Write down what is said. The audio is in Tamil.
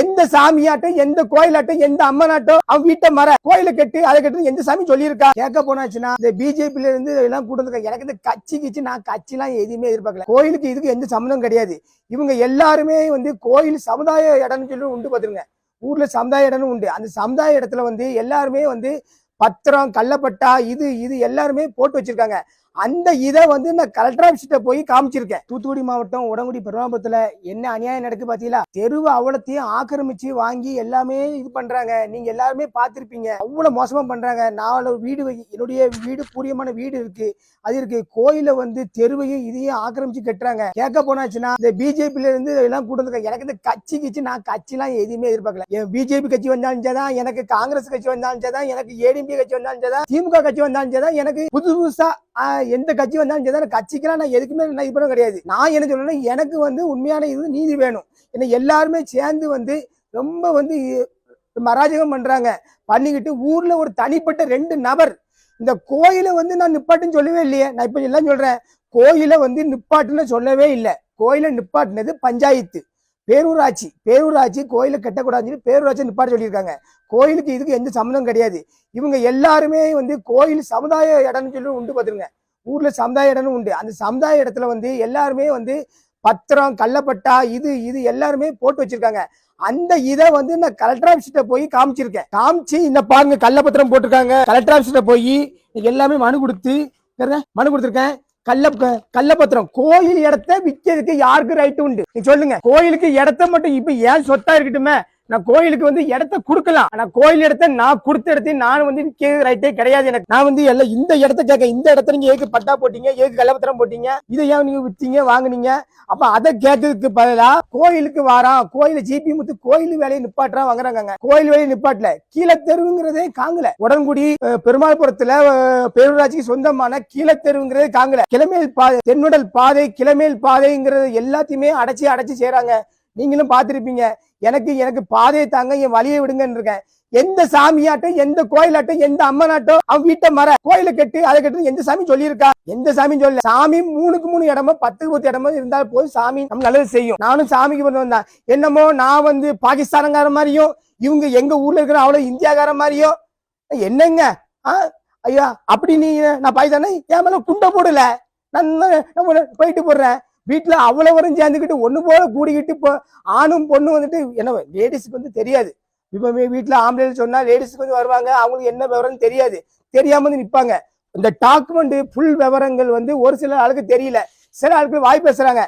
எந்த சாமியாட்டும் எந்த கோயிலாட்டும் எந்த அம்மனாட்டும் அவன் வீட்டை மர கோயிலை கட்டு அதை கட்டு எந்த சாமி சொல்லியிருக்கா? கேட்க போனாச்சுன்னா இந்த பிஜேபில இருந்து எல்லாம் கூட்டு எனக்கு இந்த கட்சி கிச்சு நான் கட்சிலாம் எதுவுமே எதிர்பார்க்கல. கோயிலுக்கு இதுக்கு எந்த சம்மந்தம் கிடையாது. இவங்க எல்லாருமே வந்து கோயில் சமுதாய இடம்னு சொல்லி உண்டு பார்த்துருங்க ஊர்ல சமுதாய இடம்னு உண்டு. அந்த சமுதாய இடத்துல வந்து எல்லாருமே வந்து பத்திரம் கள்ளப்பட்டா இது இது எல்லாருமே போட்டு வச்சிருக்காங்க. அந்த இதை வந்து நான் கலெக்டர் ஆஃபீஸ்கிட்ட போய் காமிச்சிருக்கேன். தூத்துக்குடி மாவட்டம் உடங்குடி பெருமாபுரத்துல என்ன அநியாயம் நடக்கு பாத்தீங்களா? தெருவு அவ்வளத்தையும் ஆக்கிரமிச்சு வாங்கி எல்லாமே இது பண்றாங்க. நீங்க எல்லாருமே பார்த்திருப்பீங்க. அவ்வளவு மோசமா பண்றாங்க. நாலு வீடு வை- என்னுடைய வீடு பூரியமான வீடு இருக்கு. அது இருக்கு. கோயில வந்து தெருவையும் இதையும் ஆக்கிரமிச்சு கட்டுறாங்க. கேட்க போனாச்சுன்னா இந்த பிஜேபில இருந்து எல்லாம் கூட்டு வந்திருக்காங்க. எனக்கு இந்த கட்சி கிச்சு நான் கட்சிலாம் எதுவுமே எதிர்பார்க்கல. என் பிஜேபி கட்சி வந்தாலும் சரிதான் எனக்கு காங்கிரஸ் கட்சி வந்தாலும் சரிதான் எனக்கு ஏடிபி கட்சி வந்தாலும் சரிதான் திமுக கட்சி வந்தாலும் சரிதான் எனக்கு புதுசு புதுசா எந்த கட்சி வந்தாலும் சரிதான் கட்சிக்கெல்லாம் நான் எதுக்குமே நான் இது பண்ண கிடையாது. நான் என்ன சொல்லணும் எனக்கு வந்து உண்மையான இது நீதி வேணும். ஏன்னா எல்லாருமே சேர்ந்து வந்து ரொம்ப வந்து மராஜகம் பண்றாங்க. பண்ணிக்கிட்டு ஊர்ல ஒரு தனிப்பட்ட ரெண்டு நபர் இந்த கோயிலை வந்து நான் நிப்பாட்டுன்னு சொல்லவே இல்லையே. நான் இப்ப எல்லாம் சொல்றேன் கோயிலை வந்து நிப்பாட்டுன்னு சொல்லவே இல்லை. கோயிலை நிப்பாட்டினது பஞ்சாயத்து பேரூராட்சி. பேரூராட்சி கோயிலை கட்டக்கூடாதுன்னு சொல்லி பேரூராட்சி நிப்பாட்ட சொல்லியிருக்காங்க. கோயிலுக்கு இதுக்கு எந்த சம்மந்தம் கிடையாது. இவங்க எல்லாருமே வந்து கோயில் சமுதாய இடம்னு சொல்லி உண்டு பார்த்துருங்க ஊர்ல சமுதாய இடம்னு உண்டு. அந்த சமுதாய இடத்துல வந்து எல்லாருமே வந்து பத்திரம் கள்ளப்பட்டா இது இது எல்லாருமே போட்டு வச்சிருக்காங்க. அந்த இதை வந்து நான் கலெக்டர் ஆஃபீஸ்கிட்ட போய் காமிச்சிருக்கேன். காமிச்சு இந்த பாருங்க கள்ளப்பத்திரம் போட்டிருக்காங்க. கலெக்டர் ஆஃபீஸ்கிட்ட போய் எல்லாமே மனு கொடுத்து மனு கொடுத்துருக்கேன். கள்ள கள்ளப்பத்திரம். கோயில் இடத்த விற்கிறதுக்கு யாருக்கு ரைட்டு உண்டு? நீ சொல்லுங்க கோயிலுக்கு இடத்த மட்டும் இப்ப ஏன் சொத்தா இருக்கட்டுமே? நான் கோயிலுக்கு வந்து இடத்த கொடுக்கலாம். ஆனா கோயில் இடத்த நான் கொடுத்த இடத்தையும் நான் வந்து விற்கிறது ரைட்டே கிடையாது எனக்கு. நான் வந்து எல்லாம் இந்த இடத்த கேட்க இந்த இடத்த நீங்க ஏக்கு பட்டா போட்டீங்க ஏக்கு கள்ளப்பத்திரம் போட்டீங்க இதை ஏன் நீங்க வித்தீங்க வாங்குனீங்க? அப்ப அதை கேட்கறதுக்கு பதிலா கோயிலுக்கு வாரான் கோயில ஜிபி முத்து கோயில் வேலையை நிப்பாட்டுறா வாங்குறாங்க கோயில் வேலையை நிப்பாட்டல. கீழே தெருவுங்கிறதே காங்கல. உடன்குடி பெருமாள்புரத்துல பேரூராட்சிக்கு சொந்தமான கீழே தெருவுங்கிறதே காங்கல. கிளமேல் பாதை தென்னுடல் பாதை கிளமேல் பாதைங்கிறது எல்லாத்தையுமே அடைச்சி அடைச்சி செய்றாங்க. நீங்களும் பார்த்துருப்பீங்க. எனக்கு எனக்கு பாதையை தாங்க என் வழியை விடுங்கன்னு இருக்கேன் எந்த சாமியாட்டும் எந்த கோயிலாட்டும் எந்த அம்மனாட்டும் அவன் வீட்டை மர கோயிலை கட்டு அதை கட்டு எந்த சாமி சொல்லியிருக்கா? எந்த சாமி சொல்ல சாமி மூணுக்கு மூணு இடமோ பத்துக்கு பத்து இடமோ இருந்தால் போதும். சாமி நம்ம நல்லது செய்யும். நானும் சாமிக்கு பண்ண வந்தேன் என்னமோ நான் வந்து பாகிஸ்தானங்கார மாதிரியும் இவங்க எங்க ஊர்ல இருக்கிற அவ்வளவு இந்தியாக்கார மாதிரியும் என்னங்க? ஆ? ஐயா அப்படி நீ நான் பாய்தானே என் மேல குண்டை போடல. நான் போயிட்டு போடுறேன். வீட்டில் அவ்வளவரும் சேர்ந்துக்கிட்டு ஒன்று போல கூடிக்கிட்டு இப்போ ஆணும் பொண்ணும் வந்துட்டு என்ன லேடிஸ்க்கு வந்து தெரியாது. இப்போ வீட்டில் ஆம்பளை சொன்னால் லேடிஸ்க்கு வந்து வருவாங்க அவங்களுக்கு என்ன விவரம்னு தெரியாது. தெரியாம வந்து நிற்பாங்க இந்த டாக்குமெண்ட் ஃபுல் விவரங்கள் வந்து ஒரு சில ஆளுக்கு தெரியல. சில ஆளுக்கு வாய் பேசுறாங்க.